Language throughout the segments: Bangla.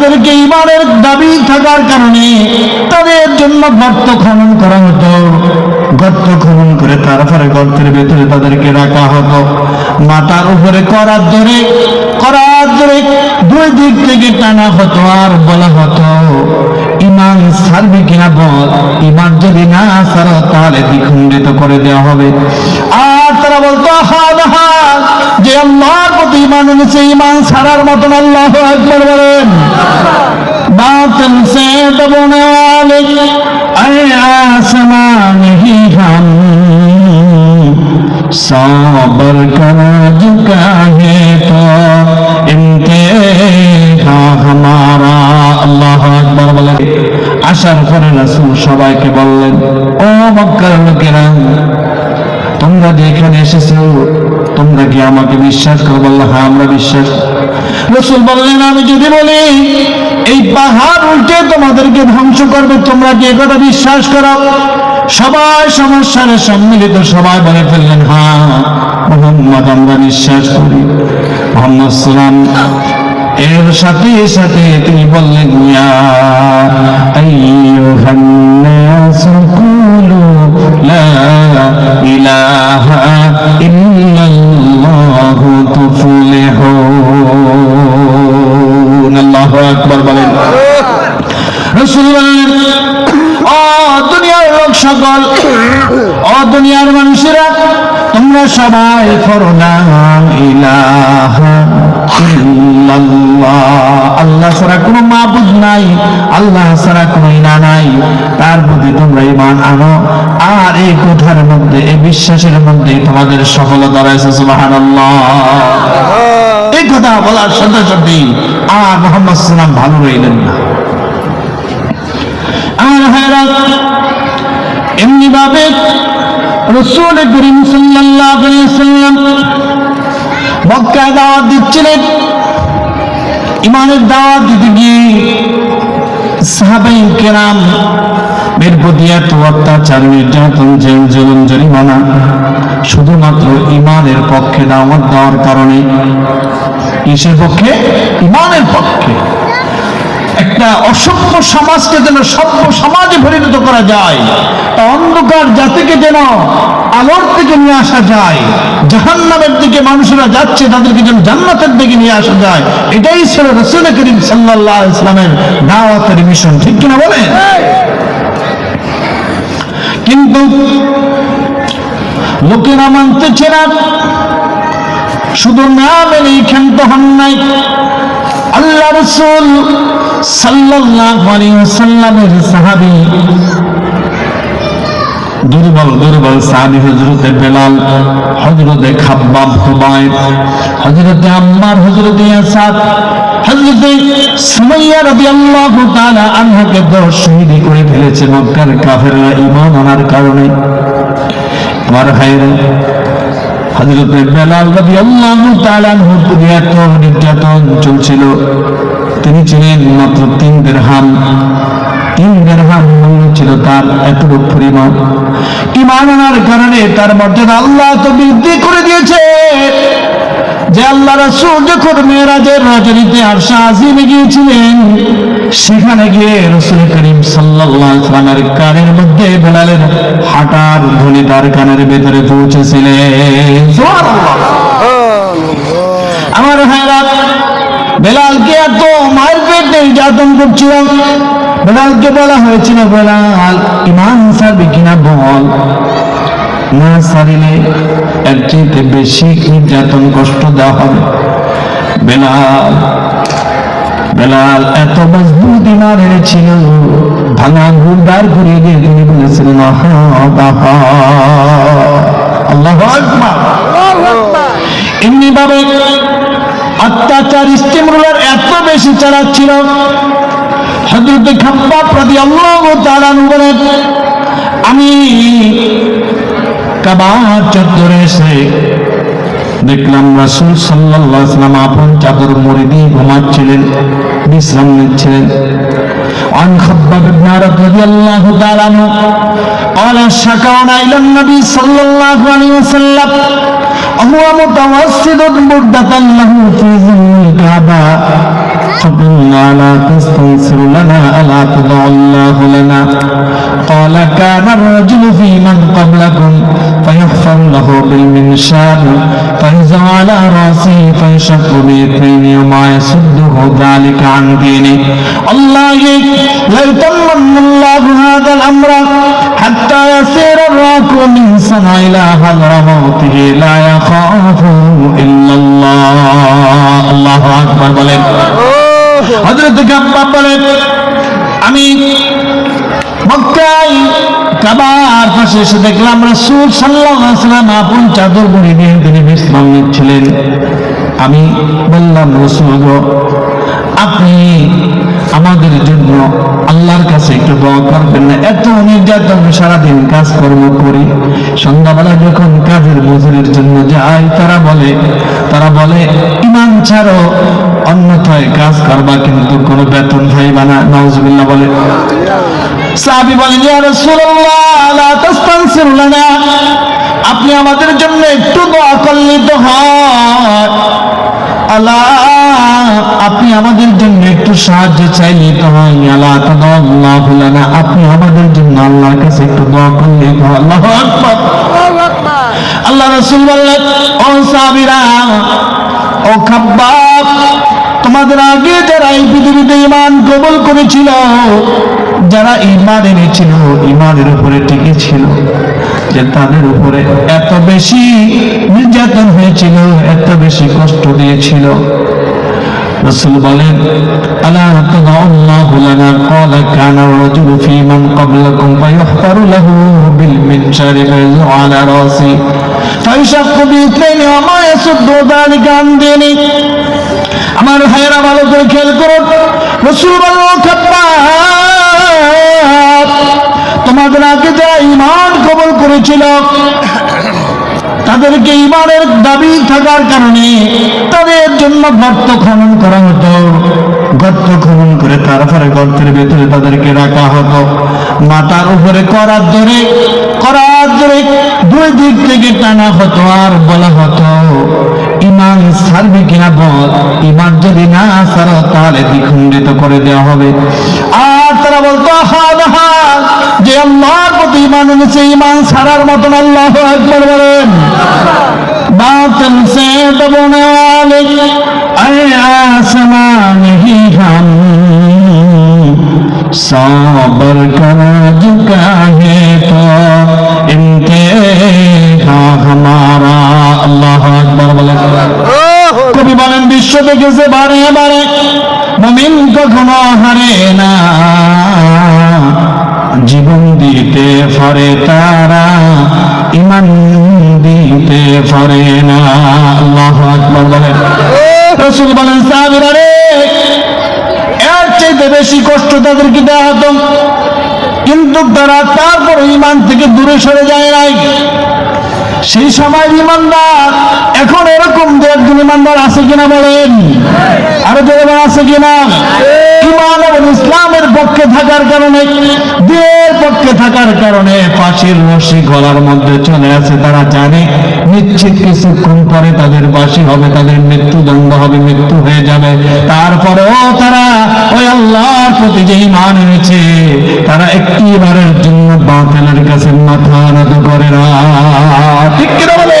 তাদেরকে ইমানের দাবি থাকার কারণে তাদের জন্য গর্ত খনন করা হতো। গর্ত খনন করে তারপরে গর্তের ভেতরে তাদেরকে রাখা হতো। মাথার উপরে করার ধরে করার ধরে দুই দিক থেকে টানা হতো আর বলা হতো, ইমান সারবি কিনা বল? ইমান যদি না সারো তাহলে দ্বিখণ্ডিত করে দেওয়া হবে। আর তারা বলতো হাদ হাদ যে আল্লাহর প্রতি ইমান এনেছে ইমান ছাড়ার মতন আল্লাহ একবার বলেন। বাতিল সে দবনে ওয়ালে আসার পরে রাসূল সবাইকে বললেন, ও মক্কার লোকেরা, তোমরা যে এখানে এসেছ তোমরা কি আমাকে বিশ্বাস করো? বলল হ্যাঁ আমরা বিশ্বাস। রসুল বললেন, আমি যদি বলি, এই পাহাড় উল্টে তোমাদেরকে ধ্বংস করবে, তোমরা কি কথা বিশ্বাস করো? সবাই সমস্যার সম্মিলিত সবাই বলে ফেললেন হ্যাঁ মোহাম্মদ, আমরা বিশ্বাস করি। মোহাম্মদ সালাম এর সাথে সাথে তিনি বললেন, ইয়া তুফলিহুন আল্লাহু আকবার বলেন। রাসূল বললেন ও দুনিয়ার লোক সকল ও দুনিয়ার মানুষেরা, তোমরা সবাই না ইলাহা আল্লাহ ছাড়া কোনো মাবুদ নাই, আল্লাহ ছাড়া কোনো ইনা নাই। তার প্রতি তোমরা ইমান আনো। আর এই কথার মধ্যে, এই বিশ্বাসের মধ্যে তোমাদের সফলতা রয়েছে, সুবহানাল্লাহ। এই কথা বলার সাথে সাথে আর মোহাম্মদ সাল্লাম ভালো রইলেন না। আর হায়রাত এমনি ভাবে রসুল করিম সাল্লাল্লাহু আলাইহি সাল্লাম মক্কায় দাওয়াত দিচ্ছিলেন। ইমানের দাওয়াত দিতে গিয়ে সাহাবাই কেরাম অত্যাচার নির্যাতন জেল জরিমানা শুধুমাত্র ইমানের পক্ষে দাওয়াত দেওয়ার কারণে কিসের পক্ষে? ইমানের পক্ষে। একটা অসভ্য সমাজকে যেন সভ্য সমাজে পরিণত করা যায় অন্ধকার জাতিকে যেন আলোর থেকে নিয়ে আসা যায়, জাহান্নামের দিকে মানুষেরা যাচ্ছে, তাদেরকে যেন জান্নাতের দিকে নিয়ে আসা যায়। এটাই ছিল রসুল করিম সাল্লাহ ইসলামের দাওয়াতের মিশন। ঠিক কিনা বলেন? কিন্তু লোকেরা মানতেছে না, শুধু না মেনেই ক্ষান্ত হন নাই। আল্লাহ রসুল সাল্লাল্লাহু আলাইহি ওয়াসাল্লামের সাহাবী দুর্বল দুর্বল সাহাবী হযরতে বেলাল, হযরতে খাব্বাব হুবাইব, হযরতে আম্মার হযরতে ইয়াসাদ হযরতে সুমাইয়া রাদিয়াল্লাহু তাআলা আনহাকে দশ শহীদ করে ফেলেছে মক্কার কাফেররা ঈমান আনার কারণে। আমার ভাইরা হযরতে বেলাল রাদিয়াল্লাহু তাআলা আনহুর প্রতি এত নির্যাতন চলছিল। তিনি ছিলেন মাত্র তিন দেড়হাম ছিল তার এতটুকু পরিমাণ। ইমান আনার কারণে তার মর্যাদা আল্লাহ তো বৃদ্ধি করে দিয়েছে। যে আল্লাহ রাসূল যখন মেয়েরাজের রজনীতে আরশা আজিমে গিয়েছিলেন, সেখানে গিয়ে রসুল করিম সাল্লাল্লাহু কানের মধ্যে বেলালের হাঁটার ধ্বনি তার কানের ভেতরে পৌঁছেছিলেন আমার ভাইরা, বেলালকে এত মারপেট নির্যাতন করছিল বেলালকে বলা হয়েছিল বেলাল। ইমান সারবি কিনা বল। না সারিলে এর চাইতে বেশি নির্যাতন কষ্ট দেওয়া হবে? বেলাল বেলাল, এত মজবুত ইমান এনেছিল। ভাঙা গুন্ডার ঘুরিয়ে দিয়ে তিনি বলেছিলেন আল্লাহ এমনি ভাবে অত্যাচার স্টিমরুলার এত বেশি চালাচ্ছিল। হজরত খাব্বা প্রতি আল্লাহ তাআলা বলেন আমি কাবার চত্বরে এসে দেখলাম রাসূল সাল্লাল্লাহু আলাইহি ওয়াসাল্লাম আপন চাদর মুড়ি দিয়ে ঘুমাচ্ছিলেন বিশ্রাম নিচ্ছিলেন عن خباب بن عرب رضي الله تعالى عنه قال شكونا إلى النبي صلى الله عليه وسلم وهو متوسد بردة له في ظل الكعبة فقلنا لا تستنصر لنا ألا تضع الله لنا قال كان الرجل في من قبلكم فيحفر له بالمنشار فإذا على رأسه فيشق بإثنين وما يسده ذلك عن دينه الله ليتمم الله هذا الأمر حتى يسير الراك من صنع إلى هدر موته لا يخافه إلا الله الله أكبر بلد বলেন আমি আমি বললাম আপনি আমাদের জন্য আল্লাহর কাছে একটু দোয়া করবেন না। এত নির্যাতন সারাদিন কাজকর্ম করি, সন্ধ্যাবেলা যখন কাজের মজুরির জন্য যাই তারা বলে তারা বলে ইমান ছাড়ো অন্যথায় কাজ করবা কিন্তু কোনো বেতন পাইবা না নওয়াজবিল্লাহ বলে। সাহাবী বলেন ইয়া রাসূলুল্লাহ লা তাস্তানসির লানা আপনি আমাদের জন্য একটু দোয়া করলে তো হয়। আল্লাহ আপনি আমাদের জন্য একটু সাহায্য চাইলে তো হয়। আল্লাহ লানা আপনি আমাদের জন্য আল্লাহর কাছে একটু দোয়া করলে তো আল্লাহু আকবার। আল্লাহ রাসূল বললেন ও সাহাবীরা ও খাব্বাব তোমাদের আগে যারা এই পৃথিবীতে ইমান কবুল করেছিল, যারা ইমান এনেছিল ইমানের উপরে টিকে ছিল যে তাদের উপরে এত বেশি নির্যাতন হয়েছিল, এত বেশি কষ্ট দিয়েছিল। রসুল বলেন, আলা তাদাল্লাহু লানা? ক্বালা, কানা ফি মান ক্বাবলাকুম লাহু বিল মিনশারি আলা রাসি। ফায়ুশাক্কু বিইথনাইনি ওয়া মা ইয়াসুদ্দু আন আমার ভাইয়েরা ভালো করে খেয়াল করুন। রসুল খাব্বাব তোমাদের আগে যারা ইমান কবল করেছিল, তাদেরকে ইমানের দাবি থাকার কারণে তাদের জন্য গর্ত খনন করা হতো। গর্ত খনন করে তারপরে গর্তের ভেতরে তাদেরকে রাখা হতো। মাথার উপরে করার ধরে করার ধরে দুই দিক থেকে টানা হতো আর বলা হতো। ইমান ছাড়বে কিনা বল? ইমান যদি না ছাড়ো, তাহলে দ্বিখণ্ডিত করে দেওয়া হবে। আর তারা বলতো হাত যে আল্লাহর প্রতি ইমান এনেছে, ইমান ছাড়ার মতন আল্লাহ একবার বলেন। বাতন করা বিশ্ব দেখেছে বারে বারে। মমিন কখনো হারে না। জীবন দিতে ফরে তারা ইমান দিতে ফরে না। আল্লাহ আকবার বলেন। রসুল বলেন, সাহাবীরা এর চাইতে বেশি কষ্ট তাদেরকে দেওয়া হতো। কিন্তু তারা তারপর ইমান থেকে দূরে সরে যায় নাই। সেই সময় ইমানদার এখন এরকম দু একজন ইমানদার আছে কিনা বলেন? আরও জোরে আছে কিনা? ইমান এবং ইসলামের পক্ষে থাকার কারণে দিনের পক্ষে থাকার কারণে পাশের রশি গলার মধ্যে চলে আসে, তারা জানে নিশ্চিত কিছুক্ষণ পরে তাদের বাসি হবে, তাদের মৃত্যুদণ্ড হবে, মৃত্যু হয়ে যাবে। তারপরেও তারা ওই আল্লাহর প্রতি যে ইমান এনেছে, তারা একটিবারের জন্য বাতিলের কাছে মাথা নত করে না। ঠিক কিনা বলে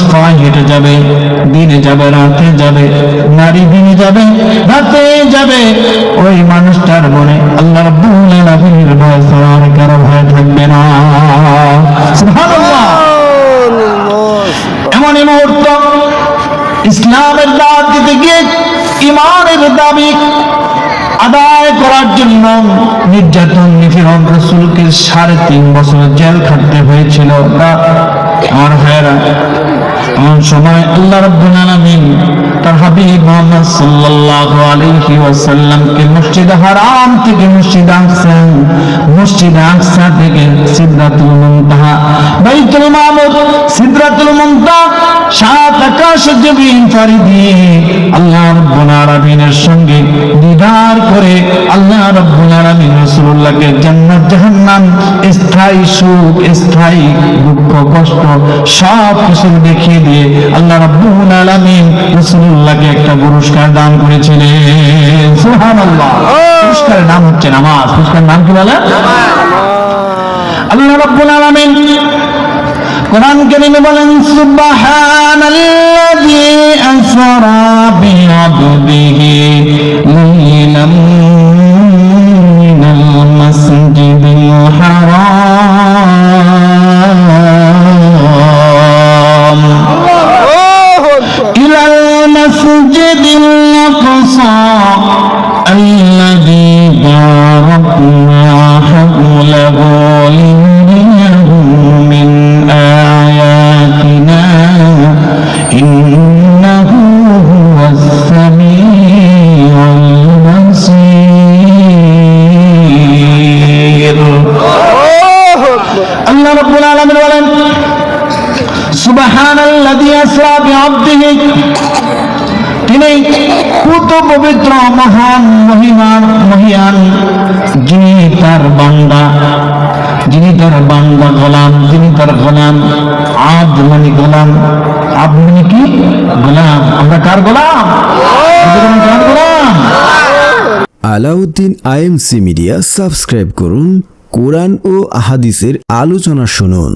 পায়ে হেঁটে যাবে, দিনে যাবে, রাতে যাবে, নারী দিনে যাবে, রাতে যাবে। ওই মানুষটার মনে আল্লাহ রাব্বুল আলামিনের ভয় ছাড়া কারও ভয় থাকবে না। সুবহানাল্লাহ। মুহূর্ত ইসলামের দাওয়াত দিতে গিয়ে ইমানের দাবি আদায় করার জন্য নির্যাতন, নিপীড়ন রসুলকে সাড়ে তিন বছর জেল খাটতে হয়েছিল। আমার ভাইয়েরা এমন সময় আল্লাহ রব্বুল আলামিন তার হাবিব মুহাম্মদ সাল্লাল্লাহু আলাইহি ওয়াসাল্লামকে মসজিদ হারাম থেকে মসজিদ আকসা মসজিদ আকসা থেকে সিদরাতুল মুনতাহা, বাইতুল মামুর সিদরাতুল মুনতাহা সাত আকাশ জমিন পাড়ি দিয়ে আল্লাহ রাব্বুল আলামিনের সঙ্গে দিদার করে আল্লাহ রাব্বুল আলামিন রাসূলুল্লাহকে জান্নাত জাহান্নাম স্থায়ী সুখ স্থায়ী দুঃখ কষ্ট সব কিছু দেখিয়ে দিয়ে আল্লাহ রাব্বুল আলামিন রাসূলুল্লাহকে একটা পুরস্কার দান করেছিলেন। সুবহানাল্লাহ। পুরস্কারের নাম হচ্ছে নামাজ। পুরস্কারের নাম কি বলে? আল্লাহ রাব্বুল আলামিন কোরআন কেরিমে বলেন সুবহানাল্লাযী আসরা বিআবদিহি মিনাল إنه هو السميع البصير الله رب العالمين বলেন সুবহানাল্লাযী আসরা বিআবদিহি তিনি কত পবিত্র মহান মহিমান মহিয়ান যিনি তার বান্দা যিনি তার বান্দা গোলাম, যিনি তার গোলাম আব মানে গোলাম আব মানে কি? গোলাম। আমরা কার গোলাম? কার গোলাম? আলাউদ্দিন আইএমসি মিডিয়া সাবস্ক্রাইব করুন, কোরআন ও আহাদিসের আলোচনা শুনুন।